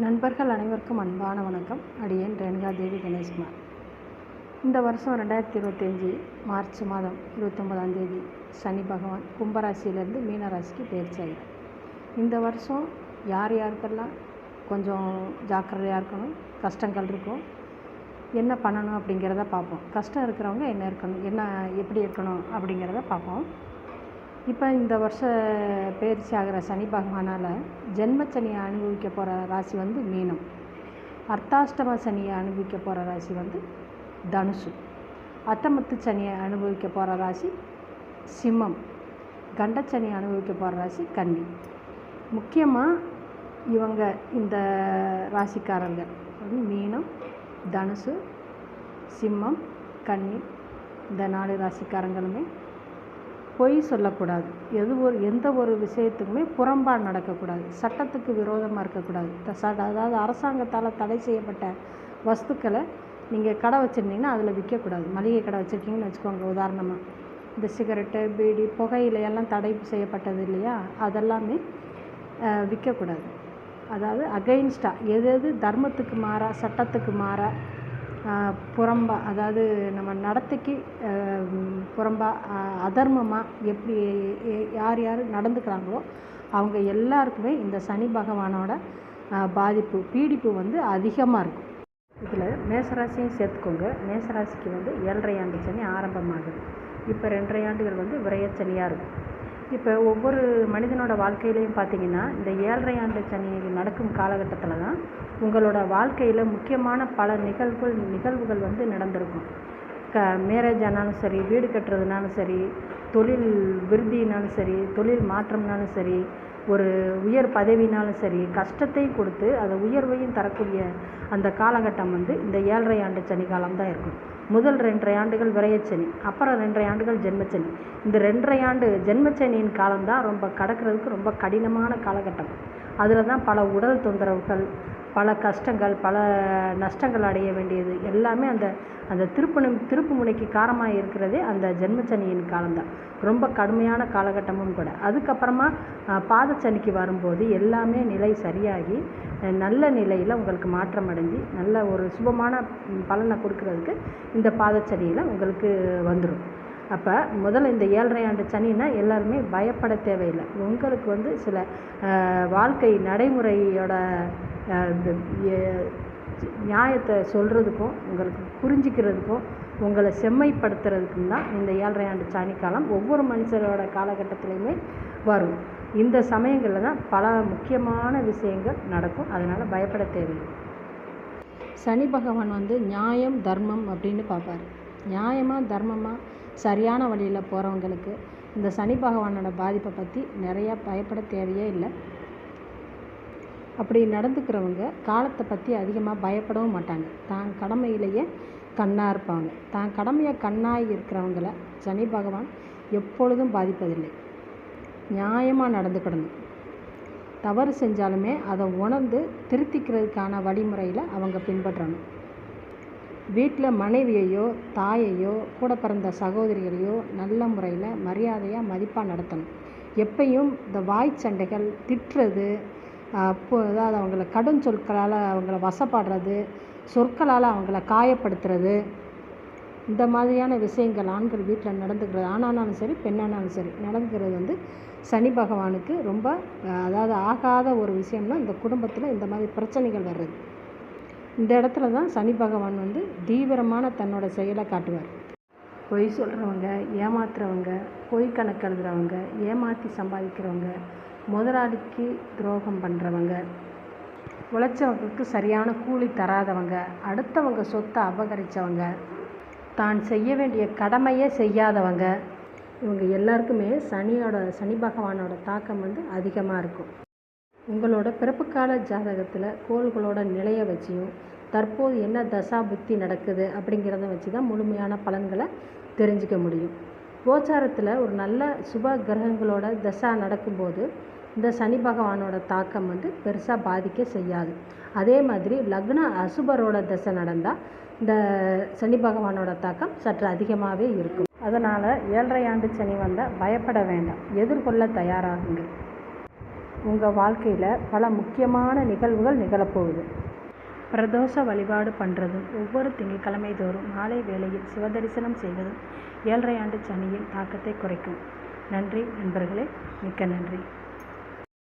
நண்பர்கள் அனைவருக்கும் அன்பான வணக்கம். அடியேன் ரேணுகா தேவி கணேஷ்குமார். இந்த வருஷம் ரெண்டாயிரத்தி இருபத்தஞ்சி மார்ச் மாதம் இருபத்தொம்பதாம் தேதி சனி பகவான் கும்பராசியிலேருந்து மீனராசிக்கு பயிற்சி ஆகிறார் இந்த வருஷம் யார் யாருக்கெல்லாம் கொஞ்சம் ஜாக்கிரதையாக இருக்கணும் கஷ்டங்கள் இருக்கும் என்ன பண்ணணும் அப்படிங்கிறத பார்ப்போம். கஷ்டம் இருக்கிறவங்க என்ன இருக்கணும் என்ன எப்படி இருக்கணும் அப்படிங்கிறத பார்ப்போம். இப்போ இந்த வருஷ பயிற்சி ஆகிற சனி பகவானால் ஜென்மச்சனியை அனுபவிக்க போகிற ராசி வந்து மீனம். அர்த்தாஷ்டம சனியை அனுபவிக்க போகிற ராசி வந்து தனுசு. அட்டமத்து சனியை அனுபவிக்க போகிற ராசி சிம்மம். கண்டச்சனியை அனுபவிக்க போகிற ராசி கன்னி. முக்கியமாக இவங்க இந்த ராசிக்காரங்க வந்து மீனம் தனுசு சிம்மம் கன்னி இந்த நாலு ராசிக்காரங்களுமே பொய் சொல்லக்கூடாது. எது ஒரு எந்த ஒரு விஷயத்துக்குமே புறம்பாக நடக்கக்கூடாது. சட்டத்துக்கு விரோதமாக இருக்கக்கூடாது. அதாவது அரசாங்கத்தால் தடை செய்யப்பட்ட வஸ்துக்களை நீங்கள் கடை வச்சுருந்தீங்கன்னா அதில் விற்கக்கூடாது மளிகை கடை வச்சுருக்கீங்கன்னு வச்சுக்கோங்க உதாரணமாக இந்த சிகரெட்டு பீடி புகையிலையெல்லாம் தடை செய்யப்பட்டது இல்லையா? அதெல்லாமே விற்கக்கூடாது அதாவது அகைன்ஸ்டாக எது எது தர்மத்துக்கு மாறா சட்டத்துக்கு மாறா புறம்பாக அதாவது நம்ம நடத்தைக்கு புறம்பாக அதர்மமாக எப்படி யார் யார் நடந்துக்கிறாங்களோ அவங்க எல்லாருக்குமே இந்த சனி பகவானோட பாதிப்பு பீடிப்பு வந்து அதிகமாக இருக்கும். இதில் மேசராசியும் சேர்த்துக்கோங்க. மேசராசிக்கு வந்து ஏழரை ஆண்டு சனி ஆரம்பமாகுது. இப்போ ரெண்டரை ஆண்டுகள் வந்து விரையச்சனியாக இருக்கும். இப்போ ஒவ்வொரு மனிதனோட வாழ்க்கையிலையும் பார்த்தீங்கன்னா இந்த ஏழரை ஆண்டு சனி நடக்கும் காலகட்டத்தில் தான் உங்களோட வாழ்க்கையில் முக்கியமான பல நிகழ்வுகள் நிகழ்வுகள் வந்து நடந்திருக்கும். க மேரேஜ் ஆனாலும் சரி வீடு கட்டுறதுனாலும் சரி தொழில் விருதினாலும் சரி தொழில் மாற்றம்னாலும் சரி ஒரு உயர் பதவினாலும் சரி கஷ்டத்தையும் கொடுத்து அதை உயர்வையும் தரக்கூடிய அந்த காலகட்டம் வந்து இந்த ஏழரை ஆண்டு சனி காலம் தான் இருக்கும். முதல் ரெண்டரை ஆண்டுகள் விரயச்சனி அப்புறம் ரெண்டரை ஆண்டுகள் ஜென்மச்சனி. இந்த ரெண்டரை ஆண்டு ஜென்மச்சனியின் காலம்தான் ரொம்ப கடக்கிறதுக்கு ரொம்ப கடினமான காலகட்டம். அதில் தான் பல உடல் தொந்தரவுகள் பல கஷ்டங்கள் பல நஷ்டங்கள் அடைய வேண்டியது. எல்லாமே அந்த அந்த திருப்பணம் திருப்பு முனைக்கு காரணமாக இருக்கிறதே அந்த ஜென்மச்சனியின் காலம்தான். ரொம்ப கடுமையான காலகட்டமும் கூட. அதுக்கப்புறமா பாதச்சனிக்கு வரும்போது எல்லாமே நிலை சரியாகி நல்ல நிலையில் உங்களுக்கு மாற்றம் அடைஞ்சு நல்ல ஒரு சுபமான பலனை கொடுக்கறதுக்கு இந்த பாதச்சனியில் உங்களுக்கு வந்துடும் அப்போ முதல்ல இந்த ஏழரை ஆண்டு சனின்னா எல்லாருமே பயப்பட தேவையில்லை. உங்களுக்கு வந்து சில வாழ்க்கை நடைமுறையோட இந்த நியாயத்தை சொல்கிறதுக்கும் உங்களுக்கு புரிஞ்சிக்கிறதுக்கும் உங்களை செம்மைப்படுத்துறதுக்கும் தான் இந்த ஏழரை ஆண்டு சாணி காலம் ஒவ்வொரு மனுஷரோட காலகட்டத்திலையுமே வரும். இந்த சமயங்களில் தான் பல முக்கியமான விஷயங்கள் நடக்கும். அதனால் பயப்பட தேவையில்லை. சனி பகவான் வந்து நியாயம் தர்மம் அப்படின்னு பார்ப்பாரு. நியாயமாக தர்மமாக சரியான வழியில் போகிறவங்களுக்கு இந்த சனி பகவானோட பாதிப்பை பற்றி நிறையா பயப்பட தேவையே இல்லை. அப்படி நடந்துக்கிறவங்க காலத்தை பற்றி அதிகமாக பயப்படவும் மாட்டாங்க. தான் கடமையிலேயே கண்ணாக இருப்பாங்க. தான் கடமையை கண்ணாக இருக்கிறவங்கள சனி பகவான் எப்பொழுதும் பாதிப்பதில்லை. நியாயமாக நடந்துக்கிடணும். தவறு செஞ்சாலுமே அதை உணர்ந்து திருத்திக்கிறதுக்கான வழிமுறையில் அவங்க பின்பற்றணும். வீட்டில் மனைவியையோ தாயையோ கூட பிறந்த சகோதரிகளையோ நல்ல முறையில் மரியாதையாக மதிப்பாக நடத்தணும். எப்பயும் இந்த வாய் சண்டைகள் திட்டுறது அப்போ அதாவது அவங்கள கடும் சொற்களால் அவங்கள வசப்படுறது சொற்களால் அவங்கள காயப்படுத்துறது இந்த மாதிரியான விஷயங்கள் ஆண்கள் வீட்டில் நடந்துக்கிறது ஆணானாலும் சரி பெண்ணானாலும் சரி நடந்துக்கிறது வந்து சனி பகவானுக்கு ரொம்ப அதாவது ஆகாத ஒரு விஷயம்னா இந்த குடும்பத்தில் இந்த மாதிரி பிரச்சனைகள் வர்றது. இந்த இடத்துல தான் சனி பகவான் வந்து தீவிரமான தன்னோட செயலை காட்டுவார். பொய் சொல்கிறவங்க ஏமாத்துறவங்க பொய் கணக்கு எழுதுறவங்க ஏமாற்றி சம்பாதிக்கிறவங்க முதலாளிக்கு துரோகம் பண்ணுறவங்க உழைச்சவங்களுக்கு சரியான கூலி தராதவங்க அடுத்தவங்க சொத்தை அபகரித்தவங்க தான் செய்ய வேண்டிய கடமையே செய்யாதவங்க இவங்க எல்லாருக்குமே சனியோட சனி பகவானோட தாக்கம் வந்து அதிகமாக இருக்கும். உங்களோட பிறப்புக்கால ஜாதகத்தில் கோள்களோட நிலையை வச்சியும் தற்போது என்ன தசா புத்தி நடக்குது அப்படிங்கிறத வச்சு தான் முழுமையான பலன்களை தெரிஞ்சுக்க முடியும். கோச்சாரத்தில் ஒரு நல்ல சுப கிரகங்களோட தசா நடக்கும்போது இந்த சனி பகவானோட தாக்கம் வந்து பெருசாக பாதிக்க செய்யாது. அதே மாதிரி லக்ன அசுபரோட தசை நடந்தால் இந்த சனி பகவானோட தாக்கம் சற்று அதிகமாகவே இருக்கும். அதனால் ஏழரை ஆண்டு சனி வந்தால் பயப்பட வேண்டாம். எதிர்கொள்ள தயாராகுங்க உங்கள் வாழ்க்கையில் பல முக்கியமான நிகழ்வுகள் நிகழப்போகுது. பிரதோஷ வழிபாடு பண்ணுறதும் ஒவ்வொரு திங்கட்கிழமை தோறும் மாலை வேளையில் சிவதரிசனம் செய்வதும் ஏழரை ஆண்டு சனியின் தாக்கத்தை குறைக்கும். நன்றி நண்பர்களே. மிக்க நன்றி.